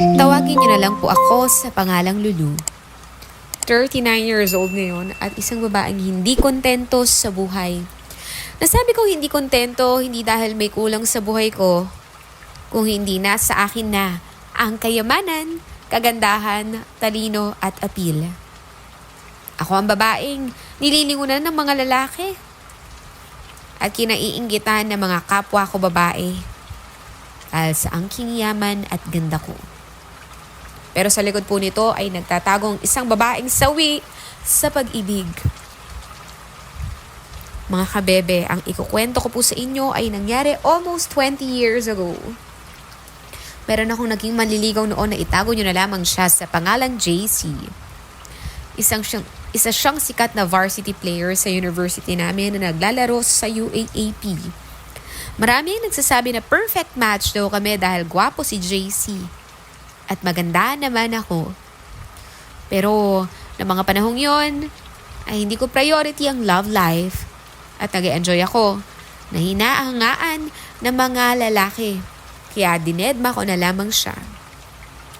Tawagin niyo na lang po ako sa pangalang Lulu. 39 years old ngayon at isang babaeng hindi kontento sa buhay. Nasabi ko hindi kontento hindi dahil may kulang sa buhay ko, kung hindi na sa akin na ang kayamanan, kagandahan, talino at apil. Ako ang babaeng nililingunan ng mga lalaki at kinaiinggitan ng mga kapwa ko babae dahil sa angking yaman at ganda ko. Pero sa likod po nito ay nagtatagong isang babaeng sawi sa pag-ibig. Mga kabebe, ang ikukwento ko po sa inyo ay nangyari almost 20 years ago. Meron akong naging manliligaw noon na itago nyo na lamang siya sa pangalang JC. Isang siyang, isa siyang sikat na varsity player sa university namin na naglalaro sa UAAP. Marami ang nagsasabi na perfect match daw kami dahil gwapo si JC. At maganda naman ako. Pero, na mga panahong yon ay hindi ko priority ang love life. At nag enjoy ako na hinahangaan ng mga lalaki. Kaya dinedma ko na lamang siya.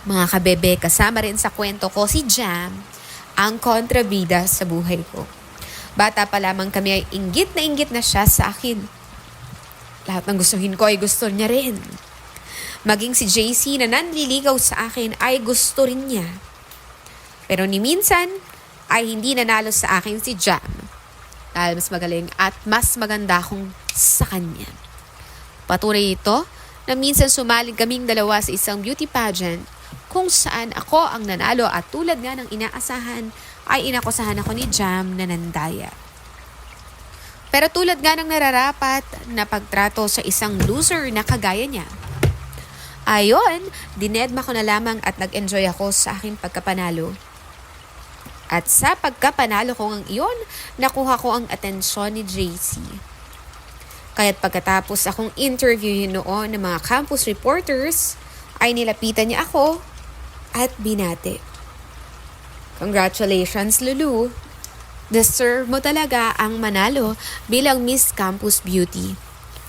Mga kabebe, kasama rin sa kwento ko si Jam, ang kontrabida sa buhay ko. Bata pa lamang kami ay inggit na inggit na siya sa akin. Lahat ng gustuhin ko ay gusto niya rin. Maging si JC na nanliligaw sa akin ay gusto rin niya. Pero ni minsan ay hindi nanalo sa akin si Jam. Dahil mas magaling at mas maganda akong sa kanya. Patunay ito na minsan sumaling kaming dalawa sa isang beauty pageant kung saan ako ang nanalo at tulad nga ng inaasahan ay inakusahan ako ni Jam na nandaya. Pero tulad nga ng nararapat na pagtrato sa isang loser na kagaya niya. Ayon, dinedma ko na lamang at nag-enjoy ako sa aking pagkapanalo. At sa pagkapanalo ko ng iyon, nakuha ko ang atensyon ni JC. Kaya't pagkatapos akong interviewin noon ng mga campus reporters, ay nilapitan niya ako at binate. Congratulations, Lulu! Deserve mo talaga ang manalo bilang Miss Campus Beauty.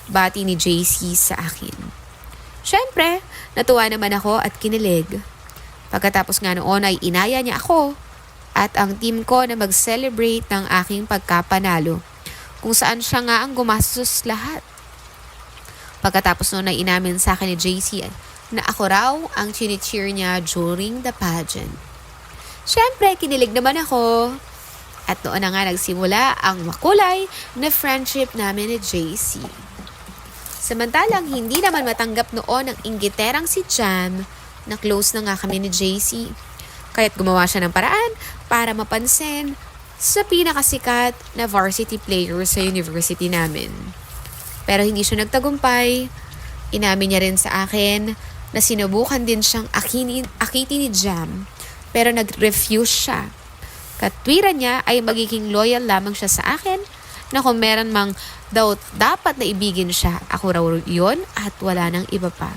Bati ni JC sa akin. Siyempre, natuwa naman ako at kinilig. Pagkatapos nga noon ay inaya niya ako at ang team ko na mag-celebrate ng aking pagkapanalo kung saan siya nga ang gumastos lahat. Pagkatapos noon ay inamin sa akin ni JC na ako raw ang chinicheer niya during the pageant. Siyempre, kinilig naman ako. At noon na nga nagsimula ang makulay na friendship namin ni JC. Samantalang hindi naman matanggap noon ang inggiterang si Jam na close na nga kami ni JC. Kaya't gumawa siya ng paraan para mapansin sa pinakasikat na varsity player sa university namin. Pero hindi siya nagtagumpay. Inamin niya rin sa akin na sinubukan din siyang akinin, akitin ni Jam pero nag-refuse siya. Katwiran niya ay magiging loyal lamang siya sa akin na kung meron mang daw dapat na ibigin siya, ako raw yun at wala nang iba pa.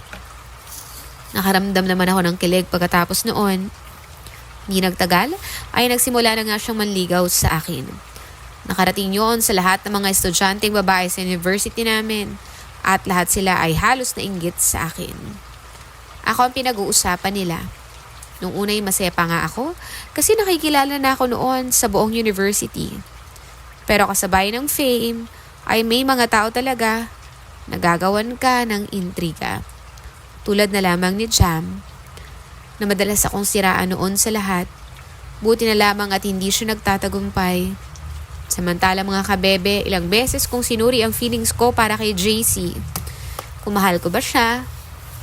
Nakaramdam naman ako ng kilig pagkatapos noon. Hindi nagtagal ay nagsimula na nga siyang manligaw sa akin. Nakarating yon sa lahat ng mga estudyanteng babae sa university namin at lahat sila ay halos na inggit sa akin. Ako ang pinag-uusapan nila. Nung unay masaya pa nga ako kasi nakikilala na ako noon sa buong university. Pero kasabay ng fame ay may mga tao talaga nagagawan ka ng intriga. Tulad na lamang ni Jam na madalas akong siraan noon sa lahat. Buti na lamang at hindi siya nagtatagumpay. Samantala mga kabebe, ilang beses kong sinuri ang feelings ko para kay JC. Kung mahal ko ba siya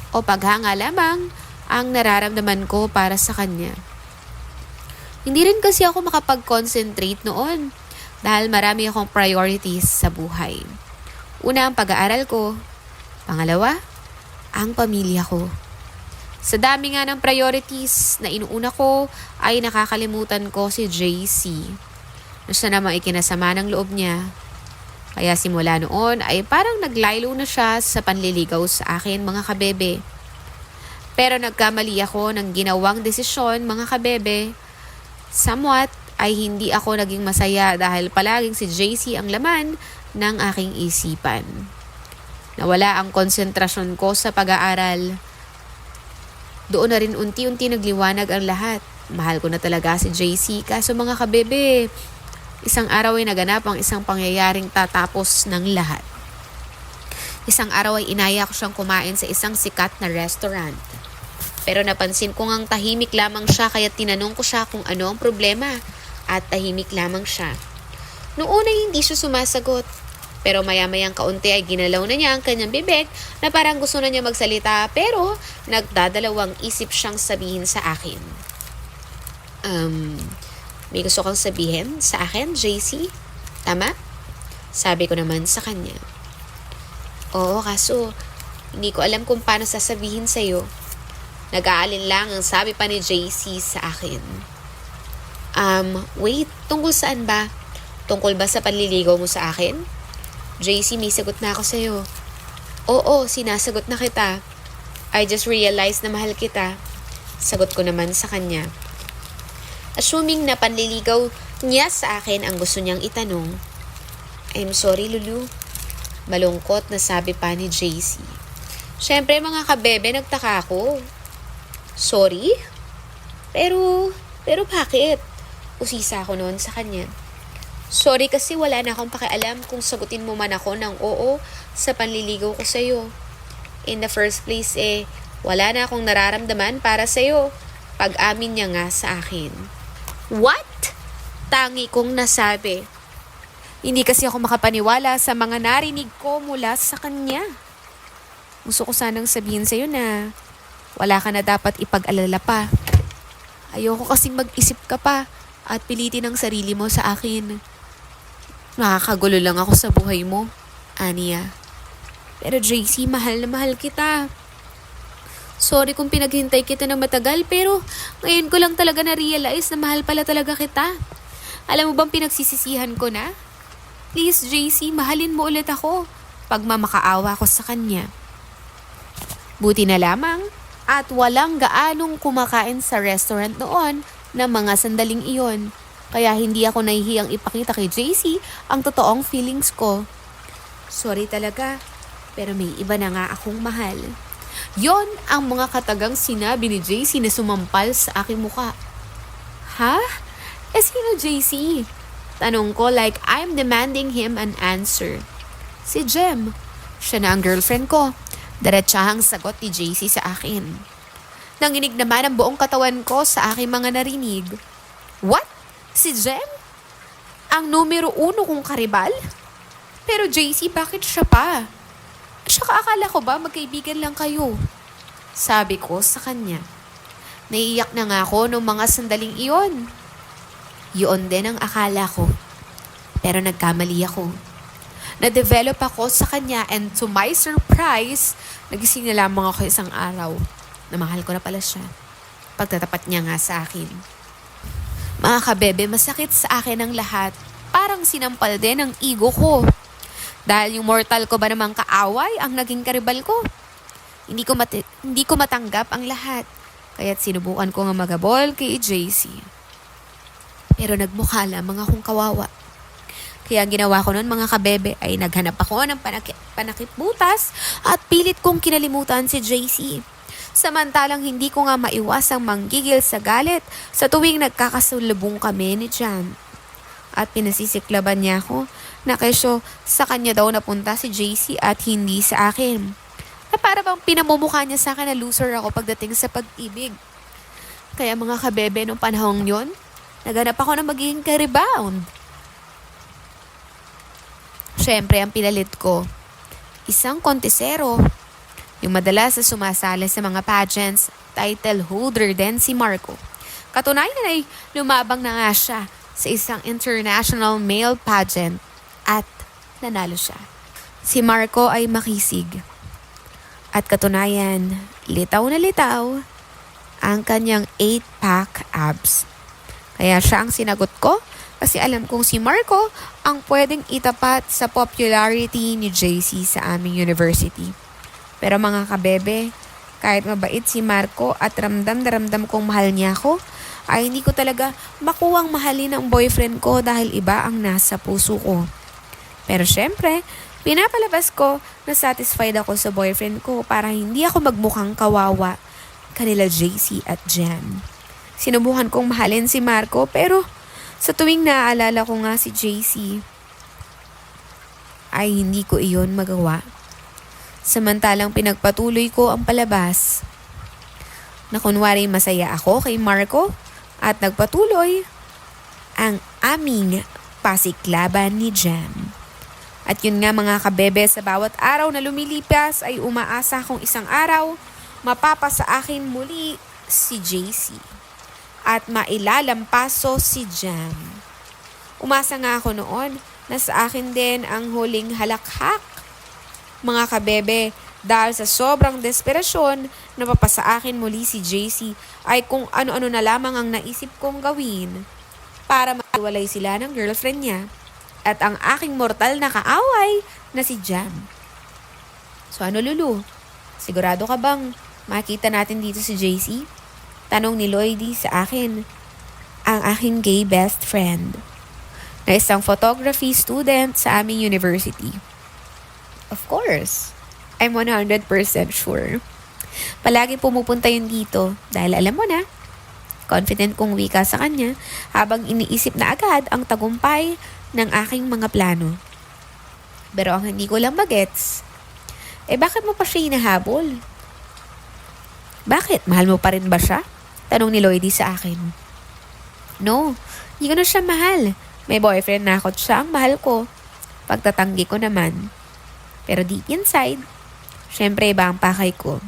o paghanga lamang ang nararamdaman ko para sa kanya. Hindi rin kasi ako makapag-concentrate noon dahil marami akong priorities sa buhay. Una ang pag-aaral ko. Pangalawa, ang pamilya ko. Sa dami nga ng priorities na inuuna ko ay nakakalimutan ko si JC. Na siya namang ikinasama ng loob niya. Kaya simula noon ay parang naglaylo na siya sa panliligaw sa akin mga kabebe. Pero nagkamali ako ng ginawang desisyon mga kabebe. Somewhat ay hindi ako naging masaya dahil palaging si JC ang laman ng aking isipan. Nawala ang konsentrasyon ko sa pag-aaral Doon na rin unti-unti nagliwanag ang lahat. Mahal ko na talaga si JC. Kaso mga kabebe, isang araw ay naganap ang isang pangyayaring tatapos ng lahat. Isang araw ay inaya ko siyang kumain sa isang sikat na restaurant. Pero napansin ko ngang tahimik lamang siya kaya tinanong ko siya kung ano ang problema at tahimik lamang siya. Noong una hindi siya sumasagot. Pero maya-mayang kaunti ay ginalaw na niya ang kanyang bibig na parang gusto na niya magsalita pero nagdadalawang isip siyang sabihin sa akin. Um, may gusto kang sabihin sa akin, JC? Tama? Sabi ko naman sa kanya. Oo, kaso hindi ko alam kung paano sasabihin sa'yo. Nag-aalin lang ang sabi pa ni JC sa akin. Um, wait, tungkol saan ba? Tungkol ba sa panliligaw mo sa akin? JC, may sagot na ako sa'yo. Oo, sinasagot na kita. I just realized na mahal kita. Sagot ko naman sa kanya. Assuming na panliligaw niya sa akin ang gusto niyang itanong. I'm sorry, Lulu. Malungkot na sabi pa ni JC. Siyempre mga kabebe, nagtaka ako. Sorry? Pero, pero bakit? Usisa ako noon sa kanya. Sorry kasi wala na akong pakialam kung sagutin mo man ako ng oo sa panliligaw ko sa'yo. In the first place eh, wala na akong nararamdaman para sa'yo. Pag-amin niya nga sa akin. What? Tangi kong nasabi. Hindi kasi ako makapaniwala sa mga narinig ko mula sa kanya. Gusto ko sanang sabihin sa'yo na wala ka na dapat ipag-alala pa. Ayoko kasing mag-isip ka pa at pilitin ang sarili mo sa akin. Nakakagulo lang ako sa buhay mo, Ania. Pero JC, mahal na mahal kita. Sorry kung pinaghintay kita ng matagal pero ngayon ko lang talaga na-realize na mahal pala talaga kita. Alam mo bang pinagsisisihan ko na? Please JC, mahalin mo ulit ako pag mamakaawa ko sa kanya. Buti na lamang at walang gaanong kumakain sa restaurant noon na mga sandaling iyon. Kaya hindi ako nahihiyang ipakita kay JC ang totoong feelings ko. Sorry talaga, pero may iba na nga akong mahal. Yon ang mga katagang sinabi ni JC na sumampal sa aking muka. Ha? Eh sino JC? Tanong ko like I'm demanding him an answer. Si Jem. Siya na ang girlfriend ko. Diretsahang sagot ni JC sa akin. Nanginig naman ang buong katawan ko sa aking mga narinig. What? Si Jem? Ang numero uno kong karibal? Pero JC, bakit siya pa? Tsaka akala ko ba magkaibigan lang kayo? Sabi ko sa kanya. Naiiyak na nga ako noong mga sandaling iyon. Yun din ang akala ko. Pero nagkamali ako. Na-develop ako sa kanya and to my surprise, nagising na lamang ako isang araw na mahal ko na pala siya. Pagtatapat niya nga sa akin. Mga kabebe, masakit sa akin ang lahat. Parang sinampal din ang ego ko. Dahil yung mortal ko ba namang kaaway ang naging karibal ko. Hindi ko, mati- hindi ko matanggap ang lahat. Kaya't sinubukan ko nga magabol kay JC. Pero nagmukha lamang akong kawawa. Kaya ginawa ko noon mga kabebe ay naghanap ako ng panaki- panakip butas at pilit kong kinalimutan si JC. Samantalang hindi ko nga maiwasang manggigil sa galit sa tuwing nagkakasulubong kami ni Jan. At pinasisiklaban niya ako na kesyo sa kanya daw napunta si JC at hindi sa akin. Na para bang pinamumukha niya sa akin na loser ako pagdating sa pag-ibig. Kaya mga kabebe nung panahong yon, naganap ako na magiging ka-rebound. Siyempre, ang pinalit ko, isang kontesero. Yung madalas na sumasali sa mga pageants, title holder din si Marco. Katunayan ay lumabang na nga siya sa isang international male pageant at nanalo siya. Si Marco ay makisig. At katunayan, litaw na litaw ang kanyang 8-pack abs. Kaya siya ang sinagot ko kasi alam kong si Marco ang pwedeng itapat sa popularity ni JC sa aming university. Pero mga kabebe, kahit mabait si Marco at ramdam na ramdam kong mahal niya ako, ay hindi ko talaga makuwang mahalin ang boyfriend ko dahil iba ang nasa puso ko. Pero syempre, pinapalabas ko na satisfied ako sa boyfriend ko para hindi ako magmukhang kawawa kanila JC at Jam. Sinubukan kong mahalin si Marco pero sa tuwing naaalala ko nga si JC, ay hindi ko iyon magawa. Samantalang pinagpatuloy ko ang palabas. Na kunwari masaya ako kay Marco at nagpatuloy ang aming pasiklaban ni Jam. At yun nga mga kabebe, sa bawat araw na lumilipas ay umaasa kong isang araw mapapa sa akin muli si JC at mailalampaso si Jam. Umasa nga ako noon na sa akin din ang huling halakhak. Mga kabebe, dahil sa sobrang desperasyon na papasa akin muli si JC ay kung ano-ano na lamang ang naisip kong gawin para maiwalay sila ng girlfriend niya at ang aking mortal na kaaway na si Jam. So ano Lulu? Sigurado ka bang makita natin dito si JC? Tanong ni Lloydie sa akin, ang aking gay best friend na isang photography student sa aming university. Of course, I'm 100% sure. Palagi pumupunta yun dito dahil alam mo na, confident kong wika sa kanya habang iniisip na agad ang tagumpay ng aking mga plano. Pero ang hindi ko lang magets, eh bakit mo pa siya hinahabol? Bakit? Mahal mo pa rin ba siya? Tanong ni Lloydie sa akin. No, hindi ko na siya mahal. May boyfriend na ako siya ang mahal ko. Pagtatanggi ko naman. Pero deep inside, syempre iba ang pakay ko.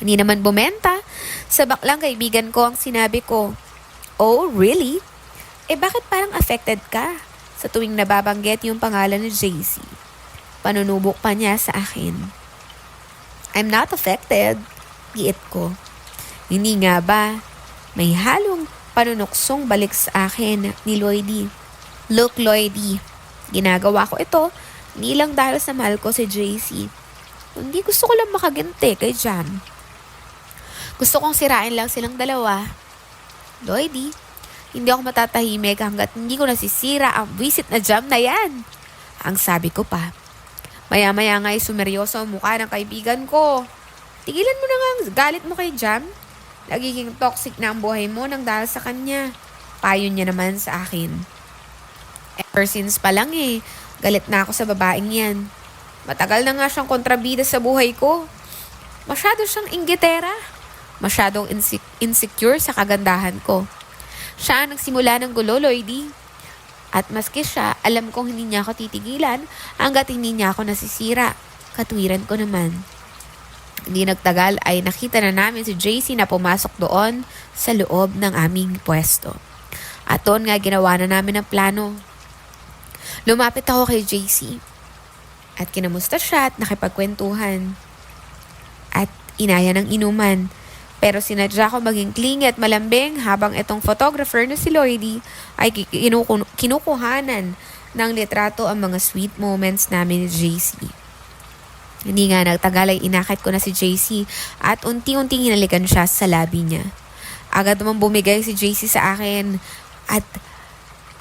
Hindi naman bumenta. Sa baklang kaibigan ko ang sinabi ko, Oh, really? Eh bakit parang affected ka sa tuwing nababanggit yung pangalan ni JC? Panunubok pa niya sa akin. I'm not affected, giit ko. Hindi nga ba, may halong panunuksong balik sa akin ni Lloydie. Look, Lloydie, ginagawa ko ito hindi lang dahil sa mahal ko si JC. Hindi gusto ko lang makaginti kay Jam. Gusto kong sirain lang silang dalawa. Lloydie, hindi ako matatahimik hanggat hindi ko nasisira ang visit na jam na yan. Ang sabi ko pa. Maya-maya nga ay sumeryoso ang mukha ng kaibigan ko. Tigilan mo na nga ang galit mo kay Jam. Nagiging toxic na ang buhay mo nang dahil sa kanya. Payo niya naman sa akin. Ever since pa lang eh, galit na ako sa babaeng yan. Matagal na nga siyang kontrabida sa buhay ko. Masyado siyang inggitera. Masyadong inse- insecure sa kagandahan ko. Siya ang nagsimula ng gulo, Lloydie. At maski siya, alam kong hindi niya ako titigilan hanggat hindi niya ako nasisira. Katwiran ko naman. Hindi nagtagal ay nakita na namin si JC na pumasok doon sa loob ng aming pwesto. At doon nga ginawa na namin ang plano. Lumapit ako kay JC at kinamusta siya at nakipagkwentuhan. At inaya ng inuman. Pero sinadya ko maging clingy at malambing habang itong photographer na si Lloydie ay kinuku- kinukuhanan ng litrato ang mga sweet moments namin ni JC. Hindi nga nagtagal ay inakit ko na si JC at unti-unting hinalikan siya sa labi niya. Agad naman bumigay si JC sa akin at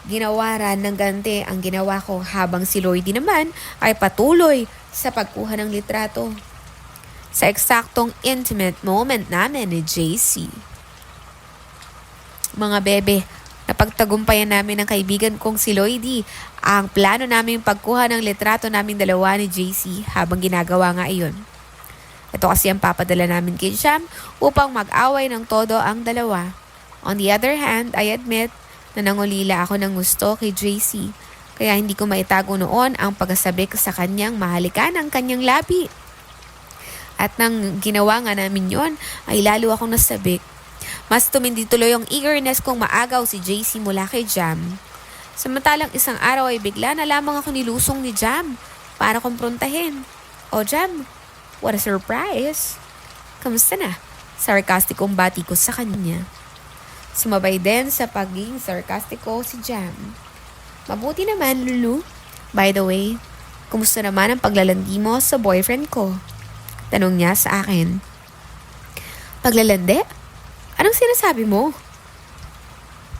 ginawaran ng ganti ang ginawa ko habang si Lloydie naman ay patuloy sa pagkuha ng litrato sa eksaktong intimate moment namin ni JC. Mga bebe, napagtagumpayan namin ng kaibigan kong si Lloydie ang plano namin pagkuha ng litrato namin dalawa ni JC habang ginagawa nga iyon. Ito kasi ang papadala namin kay Jam upang mag-away ng todo ang dalawa. On the other hand, I admit na nangulila ako ng gusto kay JC kaya hindi ko maitago noon ang pagkasabik sa kanyang mahalikan ang kanyang labi. At nang ginawa nga namin yon ay lalo akong nasabik. Mas tumindi tuloy ang eagerness kong maagaw si JC mula kay Jam. Samantalang isang araw ay bigla na lamang ako nilusong ni Jam para kumprontahin. O Jam, what a surprise! Kamusta na? Sarkastikong bati ko sa kanya. Sumabay din sa pagiging sarkastiko si Jam. Mabuti naman, Lulu. By the way, kumusta naman ang paglalandi mo sa boyfriend ko? Tanong niya sa akin. Paglalandi? Anong sinasabi mo?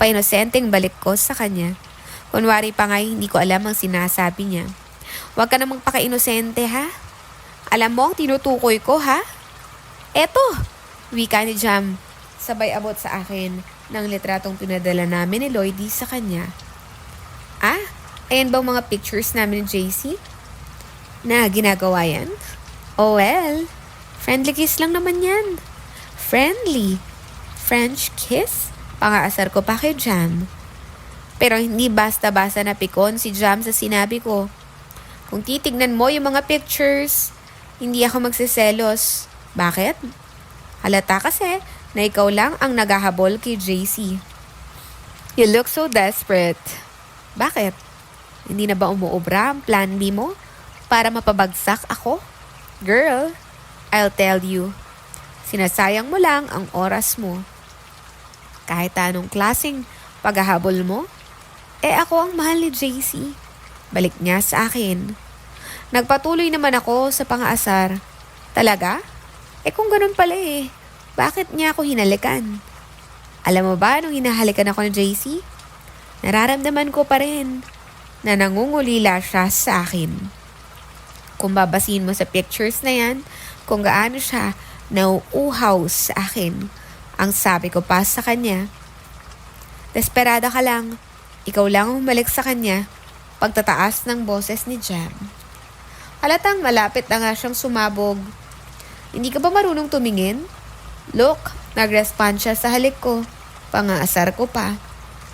Painosenteng balik ko sa kanya. Kunwari pa nga hindi ko alam ang sinasabi niya. Huwag ka namang paka-inosente ha? Alam mo ang tinutukoy ko ha? Eto, Wika ni Jam. Sabay abot sa akin ng litratong pinadala namin ni Lloydie sa kanya. Ah, ayan bang mga pictures namin ni JC? Na ginagawa yan? Oh well, friendly kiss lang naman yan. Friendly. French kiss? Pangaasar ko pa kay Jam. Pero hindi basta-basta na pikon si Jam sa sinabi ko. Kung titignan mo yung mga pictures, hindi ako magsiselos. Bakit? Halata kasi na ikaw lang ang naghahabol kay JC. You look so desperate. Bakit? Hindi na ba umuobra ang plan B mo para mapabagsak ako? Girl, I'll tell you. Sinasayang mo lang ang oras mo. Kahit anong klaseng paghahabol mo, eh ako ang mahal ni JC. Balik niya sa akin. Nagpatuloy naman ako sa pangaasar. Talaga? Eh kung ganun pala eh, bakit niya ako hinalikan? Alam mo ba nung hinahalikan ako ni JC? Nararamdaman ko pa rin na nangungulila siya sa akin. Kung babasin mo sa pictures na yan, kung gaano siya nauuhaw sa akin, ang sabi ko pa sa kanya, Desperada ka lang, ikaw lang ang humalik sa kanya, pagtataas ng boses ni Jam. Halatang malapit na nga siyang sumabog. Hindi ka ba marunong tumingin? Look, nag-respond siya sa halik ko. Pangaasar ko pa.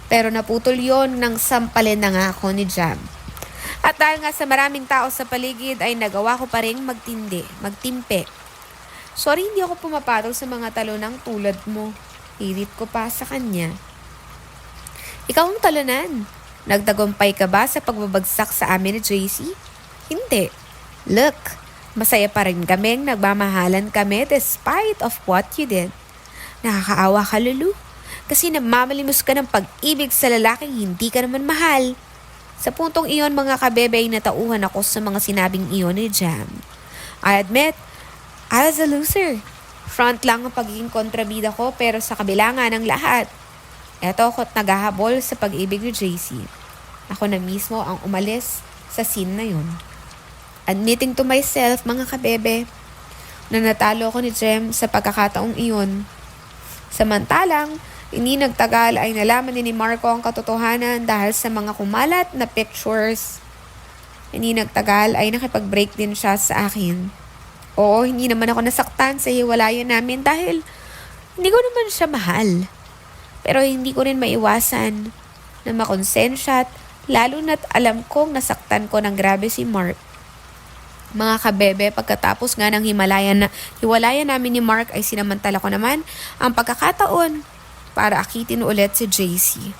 Pero naputol yon nang sampalin na nga ako ni Jam. At dahil nga sa maraming tao sa paligid ay nagawa ko pa rin magtindi, magtimpe. Sorry hindi ako pumapatol sa mga talonang tulad mo. Hirit ko pa sa kanya. Ikaw ang talunan. Nagtagumpay ka ba sa pagbabagsak sa amin ni JC? Hindi. Look, masaya pa rin kaming nagmamahalan kami despite of what you did. Nakakaawa ka, Lulu. Kasi namamalimos ka ng pag-ibig sa lalaking hindi ka naman mahal. Sa puntong iyon, mga kabebe, ay natauhan ako sa mga sinabing iyon ni Jam. I admit, I was a loser. Front lang ang pagiging kontrabida ko pero sa kabila nga ng lahat, eto ako't naghahabol sa pag-ibig ni JC. Ako na mismo ang umalis sa scene na yun. Admitting to myself, mga kabebe, na natalo ko ni Jem sa pagkakataong iyon. Samantalang, hindi nagtagal ay nalaman ni, ni Marco ang katotohanan dahil sa mga kumalat na pictures. Hindi nagtagal ay nakipag-break din siya sa akin. Oo, hindi naman ako nasaktan sa hiwalayan namin dahil hindi ko naman siya mahal. Pero hindi ko rin maiwasan na makonsensya at lalo na't alam kong nasaktan ko ng grabe si Mark. Mga kabebe, pagkatapos nga ng himalayan na, hiwalayan namin ni Mark ay sinamantala ko naman ang pagkakataon para akitin ulit si JC.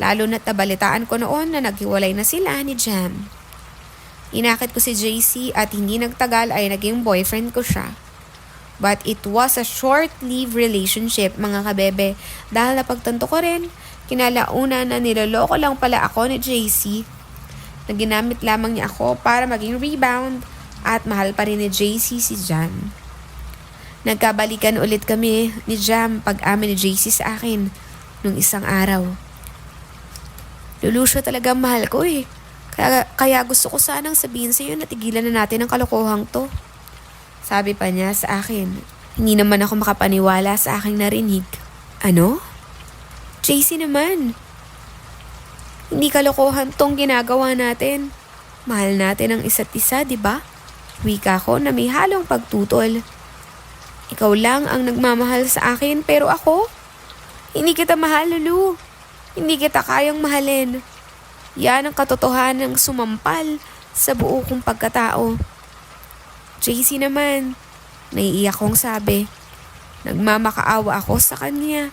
Lalo na't nabalitaan ko noon na naghiwalay na sila ni Jam. Inakit ko si JC at hindi nagtagal ay naging boyfriend ko siya. But it was a short-lived relationship mga kabebe dahil napagtanto ko rin, kinalauna na niloloko lang pala ako ni JC na ginamit lamang niya ako para maging rebound at mahal pa rin ni JC si Jan. Nagkabalikan ulit kami ni Jam pag amin ni JC sa akin nung isang araw. Lulusyo talaga mahal ko eh. Kaya, kaya gusto ko sanang sabihin sa iyo na tigilan na natin ang kalokohang to. Sabi pa niya sa akin. Hindi naman ako makapaniwala sa aking narinig. Ano? JC naman. Hindi kalokohan tong ginagawa natin. Mahal natin ang isa't isa, di ba? Wika ko na may halong pagtutol. Ikaw lang ang nagmamahal sa akin pero ako, hindi kita mahal, Lulu. Hindi kita kayang mahalin. Yan ang katotohanan ng sumampal sa buo kong pagkatao. JC naman, naiiyak kong sabi. Nagmamakaawa ako sa kanya.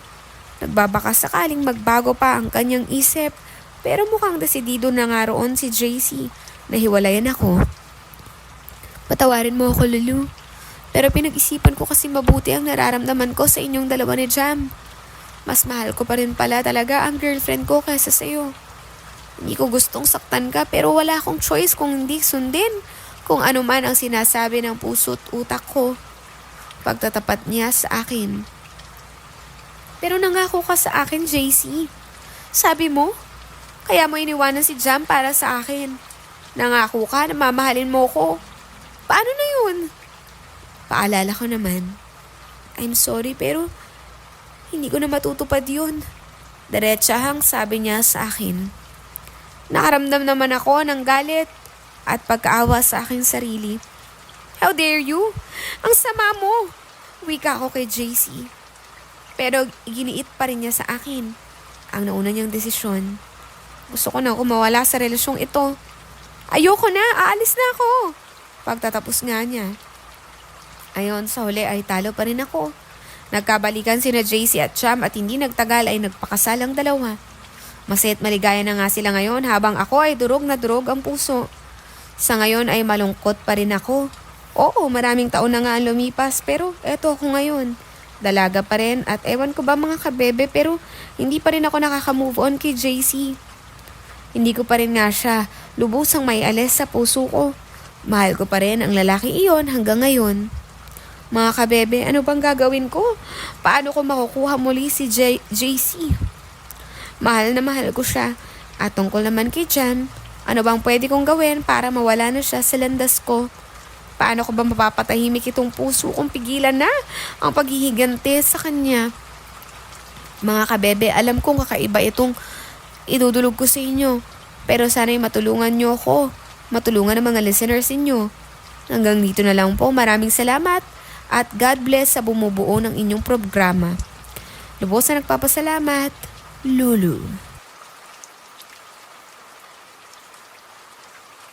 Nagbabaka sakaling magbago pa ang kanyang isip pero mukhang desidido na nga roon si JC na hiwalayan ako. Patawarin mo ako, Lulu. Pero pinag-isipan ko kasi mabuti ang nararamdaman ko sa inyong dalawa ni Jam. Mas mahal ko pa rin pala talaga ang girlfriend ko kaysa sa'yo. Hindi ko gustong saktan ka pero wala akong choice kung hindi sundin kung ano man ang sinasabi ng puso't utak ko. Pagtatapat niya sa akin. Pero nangako ka sa akin, JC. Sabi mo, kaya mo iniwanan si Jam para sa akin. Nangako ka na mamahalin mo ko. Paano na yun? Paalala ko naman. I'm sorry pero hindi ko na matutupad yun. Diretsahang sabi niya sa akin. Nakaramdam naman ako ng galit at pagkaawa sa aking sarili. How dare you? Ang sama mo! Wika ako kay JC. Pero giniit pa rin niya sa akin ang nauna niyang desisyon. Gusto ko na kumawala sa relasyong ito. Ayoko na, aalis na ako. Pagtatapos nga niya. Ayon, sa huli ay talo pa rin ako. Nagkabalikan sina JC at Cham at hindi nagtagal ay nagpakasal ang dalawa. Masayat maligaya na nga sila ngayon habang ako ay durog na durog ang puso. Sa ngayon ay malungkot pa rin ako. Oo, maraming taon na nga ang lumipas pero eto ako ngayon. Dalaga pa rin at ewan ko ba mga kabebe pero hindi pa rin ako nakaka-move on kay JC. Hindi ko pa rin nga siya lubusang may alis sa puso ko. Mahal ko pa rin ang lalaki iyon hanggang ngayon. Mga kabebe, ano bang gagawin ko? Paano ko makukuha muli si J- JC? Mahal na mahal ko siya. At tungkol naman kay Jan, ano bang pwede kong gawin para mawala na siya sa landas ko? Paano ko ba mapapatahimik itong puso kung pigilan na ang paghihigante sa kanya? Mga kabebe, alam kong kakaiba itong idudulog ko sa inyo. Pero sana'y matulungan niyo ako. Matulungan ang mga listeners inyo. Hanggang dito na lang po. Maraming salamat at God bless sa bumubuo ng inyong programa. Lubos na nagpapasalamat, Lulu.